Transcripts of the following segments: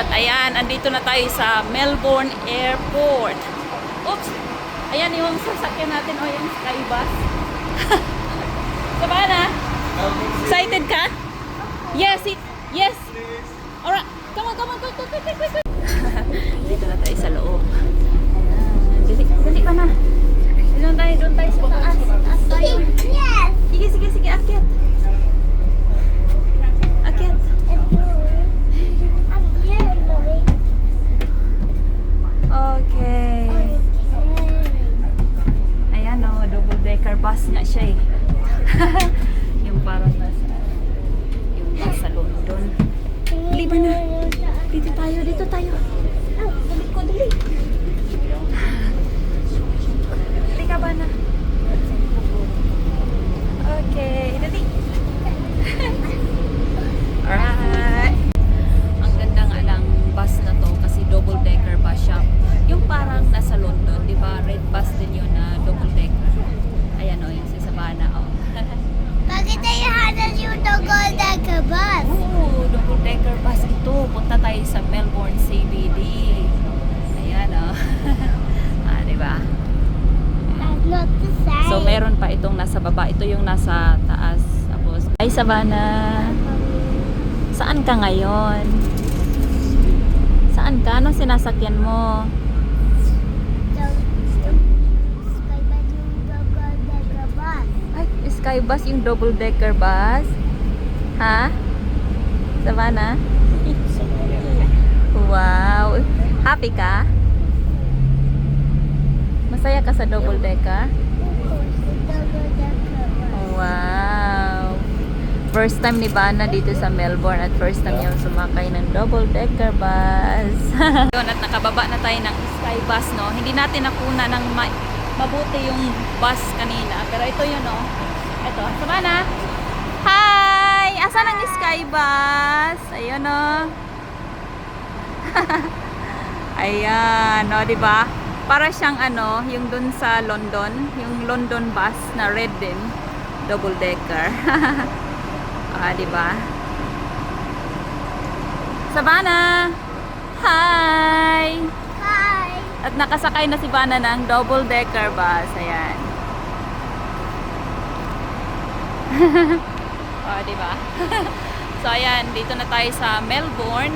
At ayan, andito na tayo sa Melbourne Airport. Oops! Ayan yung sasakyan natin o yung skybus. Sabana? Excited ka? Yes, it, yes. Alright, come on, come on, quick, quick, quick, quick, quick. Dito na tayo sa loob. Ayan, Dali, dali ka na. Doon tayo, doon tayo sa taas. Taas tayo. Yes. Sige, sige, sige, akyat. Akyat. I'm here, Mommy. Okay. Ayan o, double decker bus nga siya eh. yung parang nasa, yung nasa London. Dali ba na? Dito tayo, dito tayo. Ah, dali ko, dali. Dali ka ba na? Okay, dali. Alright. Ang ganda nga ng bus na to kasi double decker bus siya. Yung parang nasa London, di ba? Red bus din yun na double decker. Ayan o, yung sa Sabana o. Bakit tayo hanap yung double decker bus? Oo, double decker bus ito. Punta tayo sa Melbourne CBD. Ayan o. ah, di ba? That's not the same. So meron pa itong nasa baba. Ito yung nasa taas. Tapos, ay Sabana. Saan ka ngayon? Saan ka? Anong sinasakyan mo? Double decker bus. Ay, yung double decker bus? Ha? Savannah? Wow! Happy ka? Masaya ka sa double decker? Double decker bus. Wow! First time ni Bana dito sa Melbourne at first time yung sumakay ng double decker bus. Yun, at nakababa na tayo ng Skybus, no? Hindi natin nakuna ng ma- mabuti yung bus kanina. Pero ito yun, no? Ito, Savannah! Hi! Asan ang Skybus? Ayun, no? Ayan, no, di ba? Para siyang ano, yung dun sa London, yung London bus na red din, double decker. ah, di ba? Savannah! Hi! Hi. At nakasakay na si Vanna ng double decker bus. Ayan. oh, di ba? so ayan, dito na tayo sa Melbourne.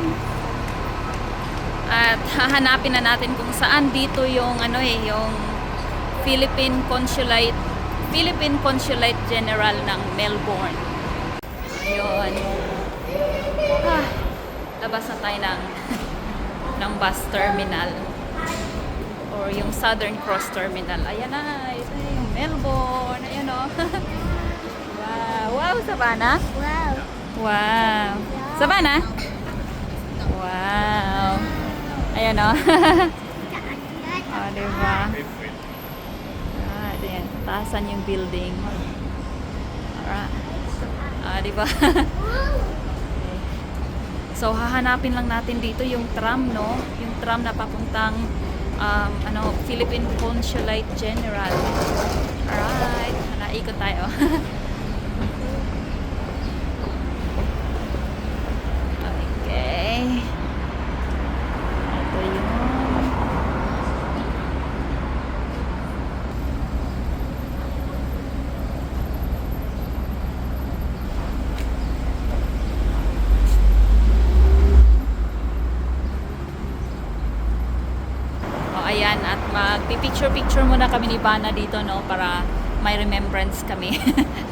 At hahanapin na natin kung saan dito yung ano eh, yung Philippine Consulate Philippine Consulate General ng Melbourne. Ayun. Ah, labas na tayo ng ng bus terminal or yung Southern Cross Terminal. Ayan na, ito yung Melbourne. Ayan o. wow. Wow, Savannah. Wow. Wow. Savannah? Wow. Ayan o. oh, diba? Ah, ayan. Taasan yung building. Alright. Ah, diba? So, hahanapin lang natin dito yung tram, no? Yung tram na papuntang um, ano, Philippine Consulate General. Alright. Naikot tayo. okay. Ito yun. O, ayan, at magpipicture-picture muna kami ni Bana dito, no, para may remembrance kami.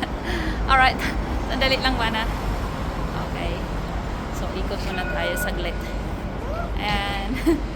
Alright, sandali lang, Bana. Okay. So, ikot muna tayo saglit. Ayan.